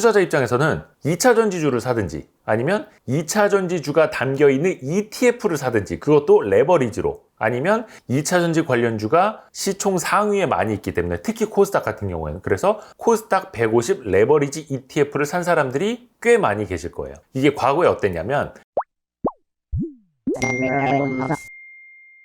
투자자 입장에서는 2차 전지주를 사든지 아니면 2차 전지주가 담겨 있는 ETF를 사든지 그것도 레버리지로 아니면 2차 전지 관련주가 시총 상위에 많이 있기 때문에 특히 코스닥 같은 경우에는 그래서 코스닥 150 레버리지 ETF를 산 사람들이 꽤 많이 계실 거예요. 이게 과거에 어땠냐면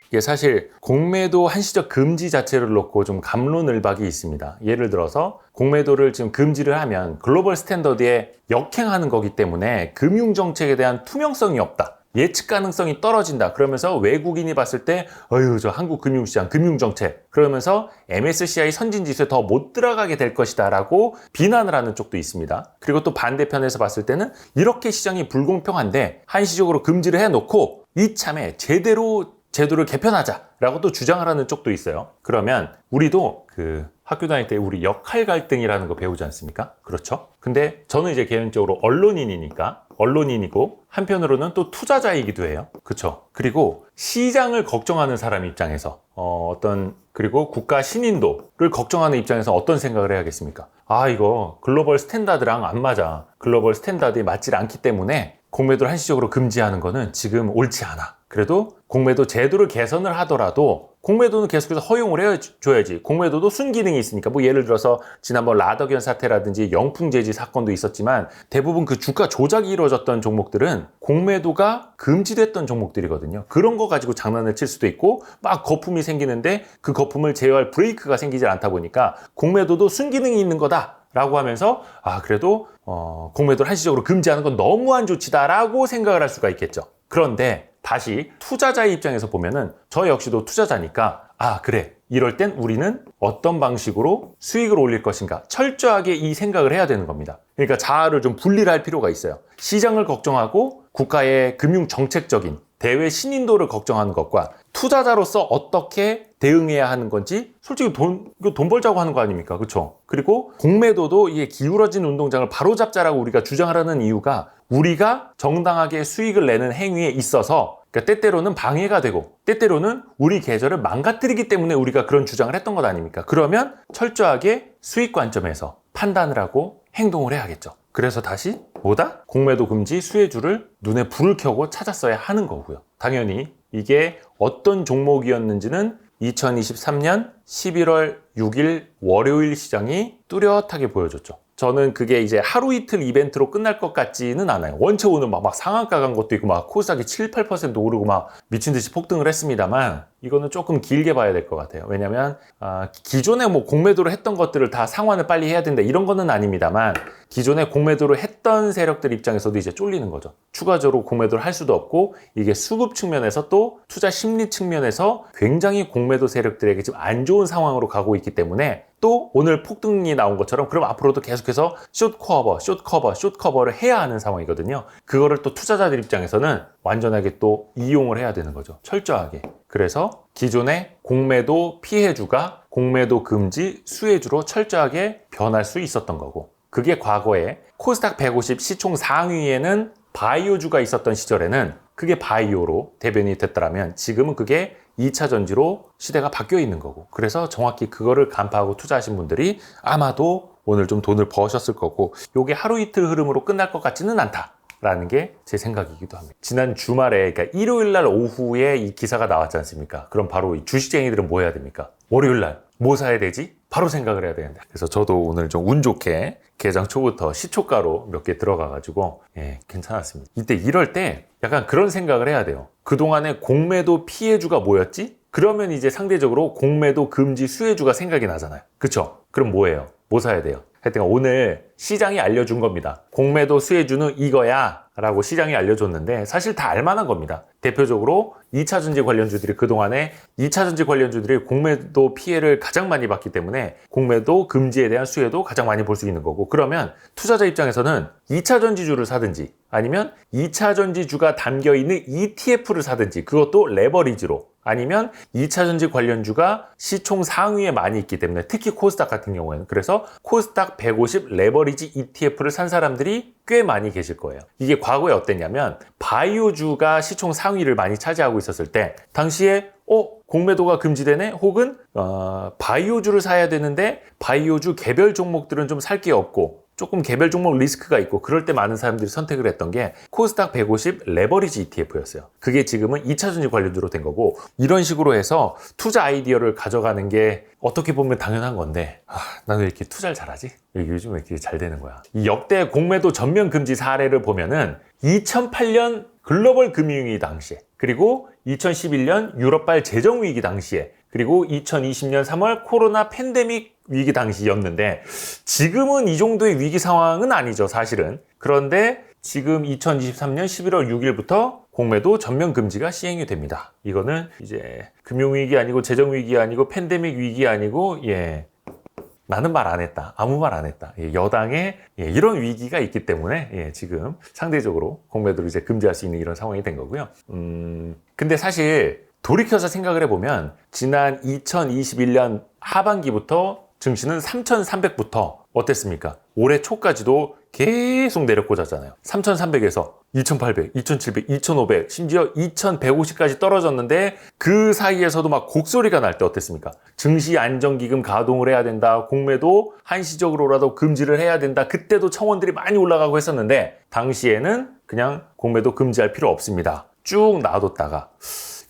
이게 사실 공매도 한시적 금지 자체를 놓고 좀 감론을박이 있습니다. 예를 들어서 공매도를 지금 금지를 하면 글로벌 스탠더드에 역행하는 거기 때문에 금융 정책에 대한 투명성이 없다. 예측 가능성이 떨어진다. 그러면서 외국인이 봤을 때, 어휴, 저 한국 금융시장, 금융정책. 그러면서 MSCI 선진지수에 더 못 들어가게 될 것이다. 라고 비난을 하는 쪽도 있습니다. 그리고 또 반대편에서 봤을 때는 이렇게 시장이 불공평한데 한시적으로 금지를 해놓고 이참에 제대로 제도를 개편하자라고 또 주장을 하는 쪽도 있어요. 그러면 우리도 그 학교 다닐 때 우리 역할 갈등이라는 거 배우지 않습니까? 그렇죠? 근데 저는 이제 개인적으로 언론인이니까 언론인이고 한편으로는 또 투자자이기도 해요. 그렇죠? 그리고 시장을 걱정하는 사람 입장에서 어, 어떤 그리고 국가 신인도를 걱정하는 입장에서 어떤 생각을 해야겠습니까? 아 이거 글로벌 스탠다드랑 안 맞아. 글로벌 스탠다드에 맞질 않기 때문에 공매도를 한시적으로 금지하는 거는 지금 옳지 않아. 그래도 공매도 제도를 개선을 하더라도 공매도는 계속해서 허용을 해줘야지. 공매도도 순기능이 있으니까 뭐 예를 들어서 지난번 라더견 사태라든지 영풍제지 사건도 있었지만 대부분 그 주가 조작이 이루어졌던 종목들은 공매도가 금지됐던 종목들이거든요. 그런 거 가지고 장난을 칠 수도 있고 막 거품이 생기는데 그 거품을 제어할 브레이크가 생기지 않다 보니까 공매도도 순기능이 있는 거다. 라고 하면서 아 그래도 어, 공매도를 한시적으로 금지하는 건 너무 안 좋지다라고 생각을 할 수가 있겠죠. 그런데 다시 투자자의 입장에서 보면은 저 역시도 투자자니까 아 그래 이럴 땐 우리는 어떤 방식으로 수익을 올릴 것인가 철저하게 이 생각을 해야 되는 겁니다. 그러니까 자아를 좀 분리를 할 필요가 있어요. 시장을 걱정하고 국가의 금융 정책적인 대외 신인도를 걱정하는 것과 투자자로서 어떻게 대응해야 하는 건지 솔직히 돈, 돈 벌자고 하는 거 아닙니까? 그렇죠? 그리고 공매도도 이게 기울어진 운동장을 바로잡자라고 우리가 주장하라는 이유가 우리가 정당하게 수익을 내는 행위에 있어서 그러니까 때때로는 방해가 되고 때때로는 우리 계절을 망가뜨리기 때문에 우리가 그런 주장을 했던 것 아닙니까? 그러면 철저하게 수익 관점에서 판단을 하고 행동을 해야겠죠. 그래서 다시 뭐다? 공매도 금지 수혜주를 눈에 불을 켜고 찾았어야 하는 거고요. 당연히 이게 어떤 종목이었는지는 2023년 11월 6일 월요일 시장이 뚜렷하게 보여줬죠. 저는 그게 이제 하루 이틀 이벤트로 끝날 것 같지는 않아요. 원체 오늘 막, 막 상한가 간 것도 있고 막 코스닥이 7, 8% 오르고 막 미친 듯이 폭등을 했습니다만 이거는 조금 길게 봐야 될 것 같아요. 왜냐면 아, 기존에 뭐 공매도를 했던 것들을 다 상환을 빨리 해야 된다 이런 거는 아닙니다만 기존에 공매도를 했던 세력들 입장에서도 이제 쫄리는 거죠. 추가적으로 공매도를 할 수도 없고 이게 수급 측면에서 또 투자 심리 측면에서 굉장히 공매도 세력들에게 지금 안 좋은 상황으로 가고 있기 때문에 또 오늘 폭등이 나온 것처럼 그럼 앞으로도 계속해서 숏 커버, 숏 커버, 숏 커버를 해야 하는 상황이거든요. 그거를 또 투자자들 입장에서는 완전하게 또 이용을 해야 되는 거죠. 철저하게. 그래서 기존의 공매도 피해주가 공매도 금지 수혜주로 철저하게 변할 수 있었던 거고 그게 과거에 코스닥 150 시총 상위에는 바이오주가 있었던 시절에는 그게 바이오로 대변이 됐더라면 지금은 그게 2차 전지로 시대가 바뀌어 있는 거고 그래서 정확히 그거를 간파하고 투자하신 분들이 아마도 오늘 좀 돈을 버셨을 거고 요게 하루 이틀 흐름으로 끝날 것 같지는 않다. 라는 게 제 생각이기도 합니다. 지난 주말에, 그러니까 일요일 날 오후에 이 기사가 나왔지 않습니까? 그럼 바로 이 주식쟁이들은 뭐 해야 됩니까? 월요일 날 뭐 사야 되지? 바로 생각을 해야 되는데. 그래서 저도 오늘 좀 운 좋게 개장 초부터 시초가로 몇 개 들어가가지고, 예, 괜찮았습니다. 이때 이럴 때 약간 그런 생각을 해야 돼요. 그동안에 공매도 피해주가 뭐였지? 그러면 이제 상대적으로 공매도 금지 수혜주가 생각이 나잖아요. 그쵸? 그럼 뭐예요? 뭐 사야 돼요? 하여튼 오늘 시장이 알려준 겁니다. 공매도 수혜주는 이거야 라고 시장이 알려줬는데 사실 다 알만한 겁니다. 대표적으로 2차 전지 관련주들이 그동안에 2차 전지 관련주들이 공매도 피해를 가장 많이 받기 때문에 공매도 금지에 대한 수혜도 가장 많이 볼 수 있는 거고 그러면 투자자 입장에서는 2차 전지주를 사든지 아니면 2차 전지주가 담겨 있는 ETF를 사든지 그것도 레버리지로 아니면 2차 전지 관련주가 시총 상위에 많이 있기 때문에 특히 코스닥 같은 경우에는. 그래서 코스닥 150 레버리지 ETF를 산 사람들이 꽤 많이 계실 거예요. 이게 과거에 어땠냐면 바이오주가 시총 상위를 많이 차지하고 있었을 때 당시에 어? 공매도가 금지되네? 혹은 어, 바이오주를 사야 되는데 바이오주 개별 종목들은 좀 살 게 없고 조금 개별 종목 리스크가 있고 그럴 때 많은 사람들이 선택을 했던 게 코스닥 150 레버리지 ETF였어요. 그게 지금은 2차 전지 관련주로 된 거고 이런 식으로 해서 투자 아이디어를 가져가는 게 어떻게 보면 당연한 건데 아, 나는 왜 이렇게 투자를 잘하지? 왜 요즘 왜 이렇게 잘 되는 거야? 이 역대 공매도 전면 금지 사례를 보면은 2008년 글로벌 금융위기 당시에 그리고 2011년 유럽발 재정위기 당시에 그리고 2020년 3월 코로나 팬데믹 위기 당시였는데 지금은 이 정도의 위기 상황은 아니죠 사실은 그런데 지금 2023년 11월 6일부터 공매도 전면 금지가 시행이 됩니다 이거는 이제 금융위기 아니고 재정위기 아니고 팬데믹 위기 아니고 예 나는 말 안 했다. 아무 말 안 했다. 예, 여당에 예, 이런 위기가 있기 때문에 예, 지금 상대적으로 공매도를 이제 금지할 수 있는 이런 상황이 된 거고요. 음, 근데 사실 돌이켜서 생각을 해보면 지난 2021년 하반기부터 증시는 3,300부터 어땠습니까? 올해 초까지도 계속 내려꽂았잖아요. 3,300에서 2,800, 2,700, 2,500, 심지어 2,150까지 떨어졌는데 그 사이에서도 막 곡소리가 날 때 어땠습니까? 증시 안정기금 가동을 해야 된다. 공매도 한시적으로라도 금지를 해야 된다. 그때도 청원들이 많이 올라가고 했었는데 당시에는 그냥 공매도 금지할 필요 없습니다. 쭉 놔뒀다가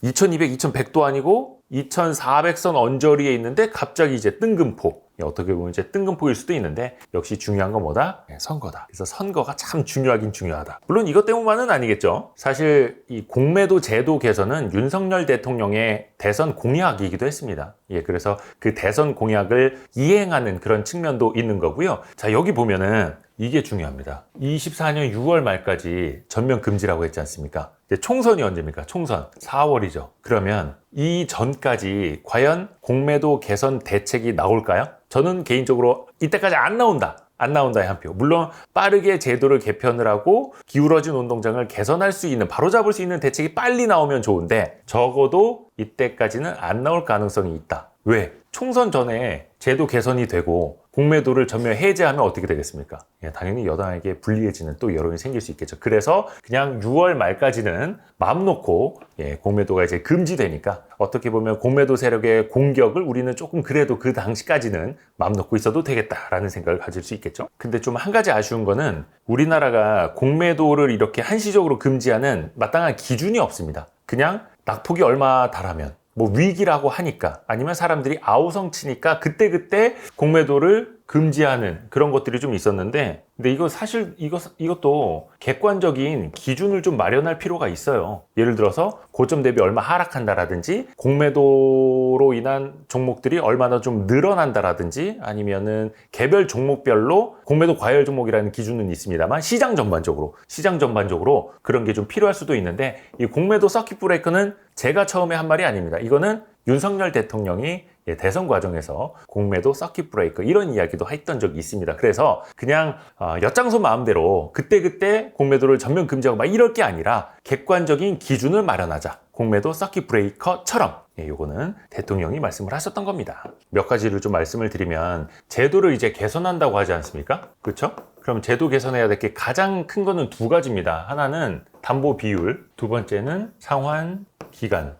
2200, 2100도 아니고 2400선 언저리에 있는데 갑자기 이제 뜬금포. 예, 어떻게 보면 이제 뜬금포일 수도 있는데 역시 중요한 건 뭐다? 예, 선거다. 그래서 선거가 참 중요하긴 중요하다. 물론 이것 때문만은 아니겠죠. 사실 이 공매도 제도 개선은 윤석열 대통령의 대선 공약이기도 했습니다. 예, 그래서 그 대선 공약을 이행하는 그런 측면도 있는 거고요. 자, 여기 보면은 이게 중요합니다. 24년 6월 말까지 전면 금지라고 했지 않습니까? 총선이 언제입니까? 총선 4월이죠. 그러면 이 전까지 과연 공매도 개선 대책이 나올까요? 저는 개인적으로 이때까지 안 나온다. 안 나온다의 한 표. 물론 빠르게 제도를 개편을 하고 기울어진 운동장을 개선할 수 있는 바로잡을 수 있는 대책이 빨리 나오면 좋은데 적어도 이때까지는 안 나올 가능성이 있다. 왜? 총선 전에 제도 개선이 되고 공매도를 전면 해제하면 어떻게 되겠습니까? 예, 당연히 여당에게 불리해지는 또 여론이 생길 수 있겠죠. 그래서 그냥 6월 말까지는 마음 놓고 예, 공매도가 이제 금지되니까 어떻게 보면 공매도 세력의 공격을 우리는 조금 그래도 그 당시까지는 마음 놓고 있어도 되겠다라는 생각을 가질 수 있겠죠. 근데 좀 한 가지 아쉬운 거는 우리나라가 공매도를 이렇게 한시적으로 금지하는 마땅한 기준이 없습니다. 그냥 낙폭이 얼마 달하면 뭐 위기라고 하니까 아니면 사람들이 아우성 치니까 그때그때 공매도를 금지하는 그런 것들이 좀 있었는데 근데 이거 사실 이거 이것도 객관적인 기준을 좀 마련할 필요가 있어요. 예를 들어서 고점 대비 얼마 하락한다라든지 공매도로 인한 종목들이 얼마나 좀 늘어난다라든지 아니면은 개별 종목별로 공매도 과열 종목이라는 기준은 있습니다만 시장 전반적으로 시장 전반적으로 그런 게 좀 필요할 수도 있는데 이 공매도 서킷 브레이크는 제가 처음에 한 말이 아닙니다. 이거는 윤석열 대통령이 예, 대선 과정에서 공매도 서킷 브레이크 이런 이야기도 했던 적이 있습니다. 그래서 그냥 어, 엿장소 마음대로 그때그때 공매도를 전면 금지하고 막 이럴 게 아니라 객관적인 기준을 마련하자. 공매도 서킷 브레이커처럼 예, 요거는 대통령이 말씀을 하셨던 겁니다. 몇 가지를 좀 말씀을 드리면 제도를 이제 개선한다고 하지 않습니까? 그렇죠? 그럼 제도 개선해야 될 게 가장 큰 거는 두 가지입니다. 하나는 담보 비율, 두 번째는 상환 기간.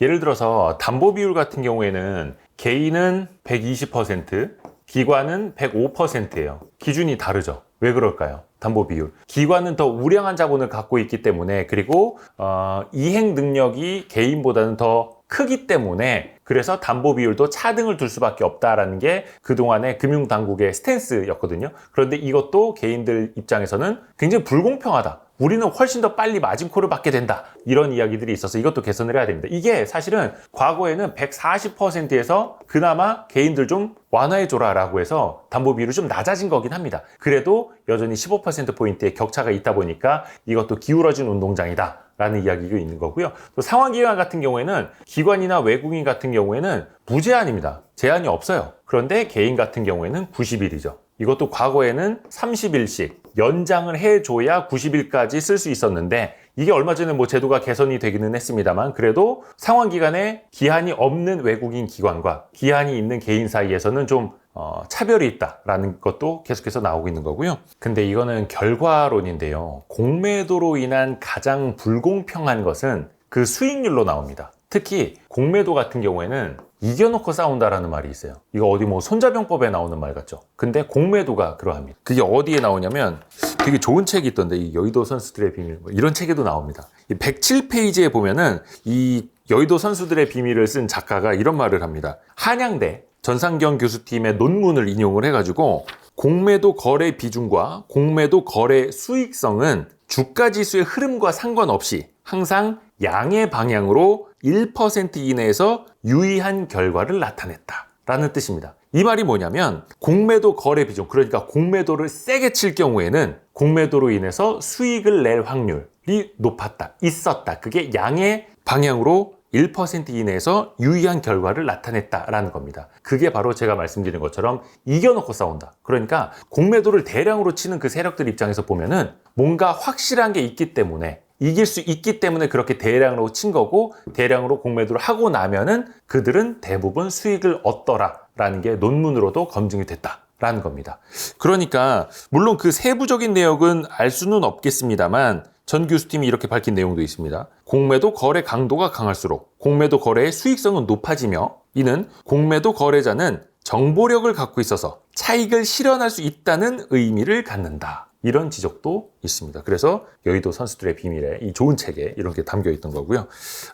예를 들어서 담보 비율 같은 경우에는 개인은 120%, 기관은 105%예요. 기준이 다르죠. 왜 그럴까요? 담보 비율. 기관은 더 우량한 자본을 갖고 있기 때문에 그리고 어, 이행 능력이 개인보다는 더 크기 때문에 그래서 담보 비율도 차등을 둘 수밖에 없다라는 게 그동안의 금융당국의 스탠스였거든요. 그런데 이것도 개인들 입장에서는 굉장히 불공평하다. 우리는 훨씬 더 빨리 마진콜을 받게 된다. 이런 이야기들이 있어서 이것도 개선을 해야 됩니다. 이게 사실은 과거에는 140%에서 그나마 개인들 좀 완화해줘라 라고 해서 담보 비율이 좀 낮아진 거긴 합니다. 그래도 여전히 15%포인트의 격차가 있다 보니까 이것도 기울어진 운동장이다. 라는 이야기가 있는 거고요. 또 상환기간 같은 경우에는 기관이나 외국인 같은 경우에는 무제한입니다. 제한이 없어요. 그런데 개인 같은 경우에는 90일이죠. 이것도 과거에는 30일씩 연장을 해줘야 90일까지 쓸 수 있었는데 이게 얼마 전에 뭐 제도가 개선이 되기는 했습니다만 그래도 상환 기간에 기한이 없는 외국인 기관과 기한이 있는 개인 사이에서는 좀 어, 차별이 있다라는 것도 계속해서 나오고 있는 거고요. 근데 이거는 결과론인데요. 공매도로 인한 가장 불공평한 것은 그 수익률로 나옵니다. 특히 공매도 같은 경우에는 이겨놓고 싸운다라는 말이 있어요. 이거 어디 뭐 손자병법에 나오는 말 같죠? 근데 공매도가 그러합니다. 그게 어디에 나오냐면 되게 좋은 책이 있던데 이 여의도 선수들의 비밀 뭐 이런 책에도 나옵니다. 이 107페이지에 보면은 이 여의도 선수들의 비밀을 쓴 작가가 이런 말을 합니다. 한양대 전상경 교수팀의 논문을 인용을 해가지고 공매도 거래 비중과 공매도 거래 수익성은 주가 지수의 흐름과 상관없이 항상 양의 방향으로 1% 이내에서 유의한 결과를 나타냈다. 라는 뜻입니다. 이 말이 뭐냐면 공매도 거래 비중, 그러니까 공매도를 세게 칠 경우에는 공매도로 인해서 수익을 낼 확률이 높았다, 있었다. 그게 양의 방향으로 1% 이내에서 유의한 결과를 나타냈다라는 겁니다. 그게 바로 제가 말씀드린 것처럼 이겨놓고 싸운다. 그러니까 공매도를 대량으로 치는 그 세력들 입장에서 보면은 뭔가 확실한 게 있기 때문에 이길 수 있기 때문에 그렇게 대량으로 친 거고 대량으로 공매도를 하고 나면은 그들은 대부분 수익을 얻더라라는 게 논문으로도 검증이 됐다. 라는 겁니다. 그러니까 물론 그 세부적인 내역은 알 수는 없겠습니다만 전 교수팀이 이렇게 밝힌 내용도 있습니다. 공매도 거래 강도가 강할수록 공매도 거래의 수익성은 높아지며 이는 공매도 거래자는 정보력을 갖고 있어서 차익을 실현할 수 있다는 의미를 갖는다. 이런 지적도 있습니다. 그래서 여의도 선수들의 비밀에 이 좋은 책에 이런 게 담겨 있던 거고요.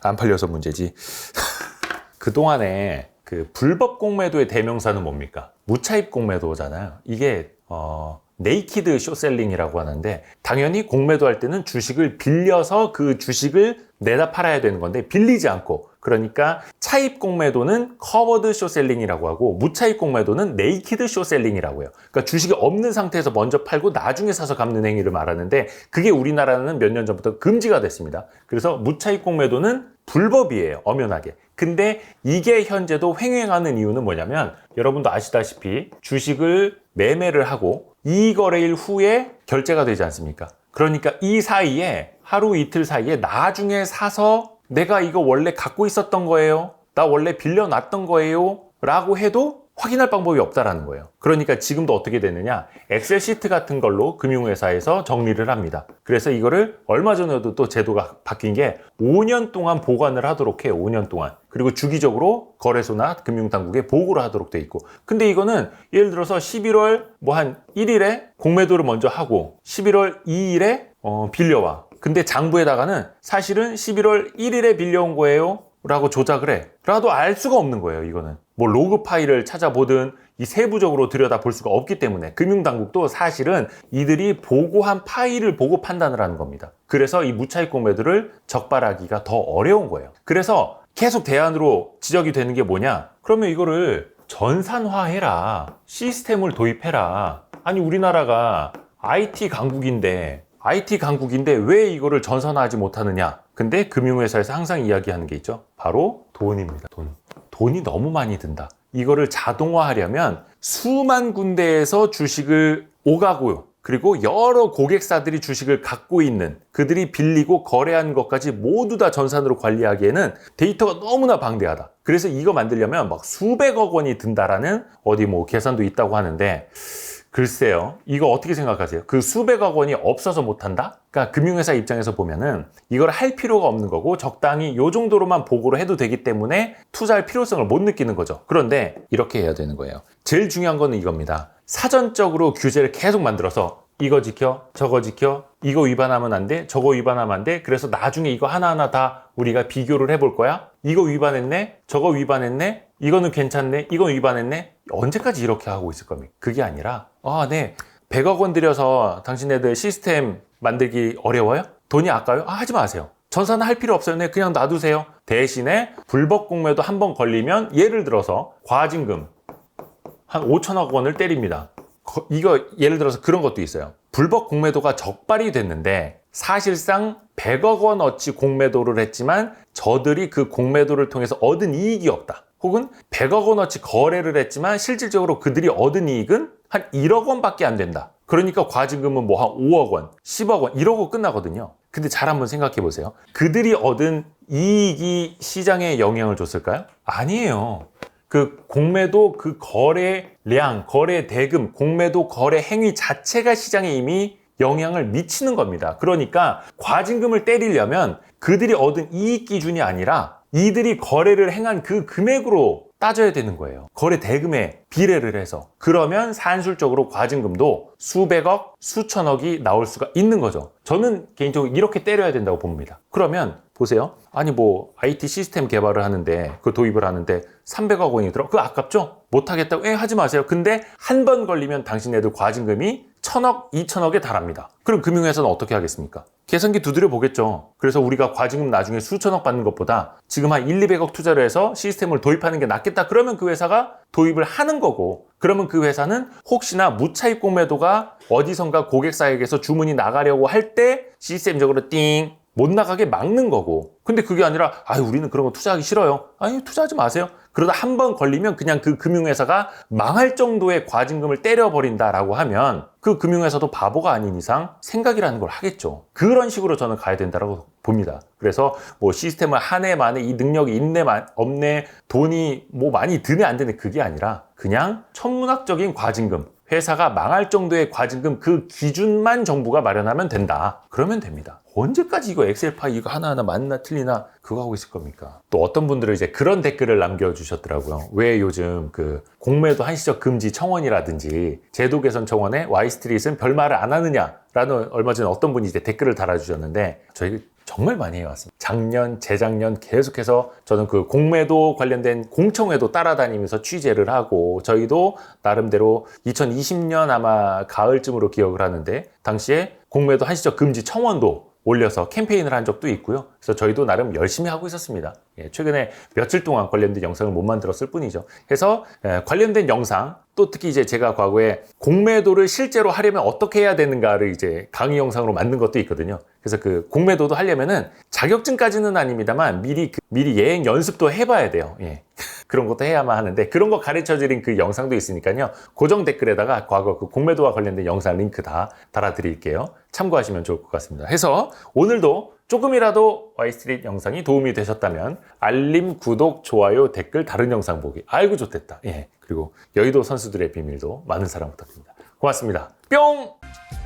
안 팔려서 문제지. 그동안에 그 불법 공매도의 대명사는 뭡니까? 무차입 공매도잖아요. 이게 어 네이키드 쇼셀링이라고 하는데 당연히 공매도 할 때는 주식을 빌려서 그 주식을 내다 팔아야 되는 건데 빌리지 않고 그러니까 차입 공매도는 커버드 쇼셀링이라고 하고 무차입 공매도는 네이키드 쇼셀링이라고 해요. 그러니까 주식이 없는 상태에서 먼저 팔고 나중에 사서 갚는 행위를 말하는데 그게 우리나라는 몇 년 전부터 금지가 됐습니다. 그래서 무차입 공매도는 불법이에요. 엄연하게. 근데 이게 현재도 횡행하는 이유는 뭐냐면 여러분도 아시다시피 주식을 매매를 하고 이 거래일 후에 결제가 되지 않습니까? 그러니까 이 사이에 하루 이틀 사이에 나중에 사서 내가 이거 원래 갖고 있었던 거예요. 나 원래 빌려놨던 거예요. 라고 해도 확인할 방법이 없다라는 거예요. 그러니까 지금도 어떻게 되느냐? 엑셀 시트 같은 걸로 금융회사에서 정리를 합니다. 그래서 이거를 얼마 전에도 또 제도가 바뀐 게 5년 동안 보관을 하도록 해요. 5년 동안. 그리고 주기적으로 거래소나 금융당국에 보고를 하도록 돼 있고. 근데 이거는 예를 들어서 11월 뭐 한 1일에 공매도를 먼저 하고 11월 2일에 어, 빌려와. 근데 장부에다가는 사실은 11월 1일에 빌려온 거예요. 라고 조작을 해. 라도 알 수가 없는 거예요, 이거는. 뭐 로그 파일을 찾아보든 이 세부적으로 들여다 볼 수가 없기 때문에 금융당국도 사실은 이들이 보고한 파일을 보고 판단을 하는 겁니다. 그래서 이 무차익 공매도를 적발하기가 더 어려운 거예요. 그래서 계속 대안으로 지적이 되는 게 뭐냐? 그러면 이거를 전산화해라. 시스템을 도입해라. 아니, 우리나라가 IT 강국인데 IT 강국인데 왜 이거를 전산화하지 못하느냐? 근데 금융회사에서 항상 이야기하는 게 있죠. 바로 돈입니다. 돈. 돈이 너무 많이 든다. 이거를 자동화하려면 수만 군데에서 주식을 오가고요. 그리고 여러 고객사들이 주식을 갖고 있는 그들이 빌리고 거래한 것까지 모두 다 전산으로 관리하기에는 데이터가 너무나 방대하다. 그래서 이거 만들려면 막 수백억 원이 든다라는 어디 뭐 계산도 있다고 하는데 글쎄요. 이거 어떻게 생각하세요? 그 수백억 원이 없어서 못한다? 그러니까 금융회사 입장에서 보면은 이걸 할 필요가 없는 거고 적당히 요 정도로만 보고를 해도 되기 때문에 투자할 필요성을 못 느끼는 거죠. 그런데 이렇게 해야 되는 거예요. 제일 중요한 거는 이겁니다. 사전적으로 규제를 계속 만들어서 이거 지켜, 저거 지켜, 이거 위반하면 안 돼, 저거 위반하면 안 돼. 그래서 나중에 이거 하나하나 다 우리가 비교를 해볼 거야. 이거 위반했네, 저거 위반했네, 이거는 괜찮네, 이건 위반했네. 언제까지 이렇게 하고 있을 겁니까? 그게 아니라, 아, 네. 100억 원 들여서 당신네들 시스템 만들기 어려워요? 돈이 아까워요? 아, 하지 마세요. 전산은 할 필요 없어요. 네, 그냥 놔두세요. 대신에 불법 공매도 한 번 걸리면 예를 들어서 과징금 한 5천억 원을 때립니다. 거- 이거 예를 들어서 그런 것도 있어요. 불법 공매도가 적발이 됐는데 사실상 100억 원어치 공매도를 했지만 저들이 그 공매도를 통해서 얻은 이익이 없다. 혹은 100억 원어치 거래를 했지만 실질적으로 그들이 얻은 이익은 한 1억 원밖에 안 된다. 그러니까 과징금은 뭐 한 5억 원, 10억 원 이러고 끝나거든요. 근데 잘 한번 생각해 보세요. 그들이 얻은 이익이 시장에 영향을 줬을까요? 아니에요. 그 공매도 그 거래량, 거래 대금, 공매도 거래 행위 자체가 시장에 이미 영향을 미치는 겁니다. 그러니까 과징금을 때리려면 그들이 얻은 이익 기준이 아니라 이들이 거래를 행한 그 금액으로 따져야 되는 거예요. 거래 대금에 비례를 해서. 그러면 산술적으로 과징금도 수백억, 수천억이 나올 수가 있는 거죠. 저는 개인적으로 이렇게 때려야 된다고 봅니다. 그러면 보세요. 아니 뭐 IT 시스템 개발을 하는데 그 도입을 하는데 300억 원이 들어. 그거 아깝죠? 못 하겠다고. 예, 하지 마세요. 근데 한 번 걸리면 당신네들 과징금이 천억, 이천억에 달합니다. 그럼 금융회사는 어떻게 하겠습니까? 계산기 두드려 보겠죠. 그래서 우리가 과징금 나중에 수천억 받는 것보다 지금 한 1, 200억 투자를 해서 시스템을 도입하는 게 낫겠다. 그러면 그 회사가 도입을 하는 거고 그러면 그 회사는 혹시나 무차입 공매도가 어디선가 고객사에게서 주문이 나가려고 할 때 시스템적으로 띵 못 나가게 막는 거고. 근데 그게 아니라, 아유, 우리는 그런 거 투자하기 싫어요. 아유, 투자하지 마세요. 그러다 한 번 걸리면 그냥 그 금융회사가 망할 정도의 과징금을 때려버린다라고 하면 그 금융회사도 바보가 아닌 이상 생각이라는 걸 하겠죠. 그런 식으로 저는 가야 된다고 봅니다. 그래서 뭐 시스템을 한 해 만에 이 능력이 있네, 마- 없네, 돈이 뭐 많이 드네, 안 드네, 그게 아니라 그냥 천문학적인 과징금. 회사가 망할 정도의 과징금 그 기준만 정부가 마련하면 된다. 그러면 됩니다. 언제까지 이거 엑셀 파일 이거 하나하나 맞나 틀리나 그거 하고 있을 겁니까? 또 어떤 분들은 이제 그런 댓글을 남겨주셨더라고요. 왜 요즘 그 공매도 한시적 금지 청원이라든지 제도 개선 청원에 와이스트릿은 별말을 안 하느냐 라는 얼마 전에 어떤 분이 이제 댓글을 달아주셨는데 저희 정말 많이 해왔습니다. 작년, 재작년 계속해서 저는 그 공매도 관련된 공청회도 따라다니면서 취재를 하고 저희도 나름대로 2020년 아마 가을쯤으로 기억을 하는데 당시에 공매도 한시적 금지 청원도 올려서 캠페인을 한 적도 있고요. 그래서 저희도 나름 열심히 하고 있었습니다. 예, 최근에 며칠 동안 관련된 영상을 못 만들었을 뿐이죠. 그래서 예, 관련된 영상 또 특히 이제 제가 과거에 공매도를 실제로 하려면 어떻게 해야 되는가를 이제 강의 영상으로 만든 것도 있거든요. 그래서 그 공매도도 하려면은 자격증까지는 아닙니다만 미리 그- 미리 예행 연습도 해봐야 돼요. 예. 그런 것도 해야만 하는데 그런 거 가르쳐 드린 그 영상도 있으니까요. 고정 댓글에다가 과거 그 공매도와 관련된 영상 링크 다 달아드릴게요. 참고하시면 좋을 것 같습니다. 해서 오늘도 조금이라도 와이스트릿 영상이 도움이 되셨다면 알림, 구독, 좋아요, 댓글, 다른 영상 보기. 아이고 좋댔다. 예. 그리고 여의도 선수들의 비밀도 많은 사랑 부탁드립니다. 고맙습니다. 뿅!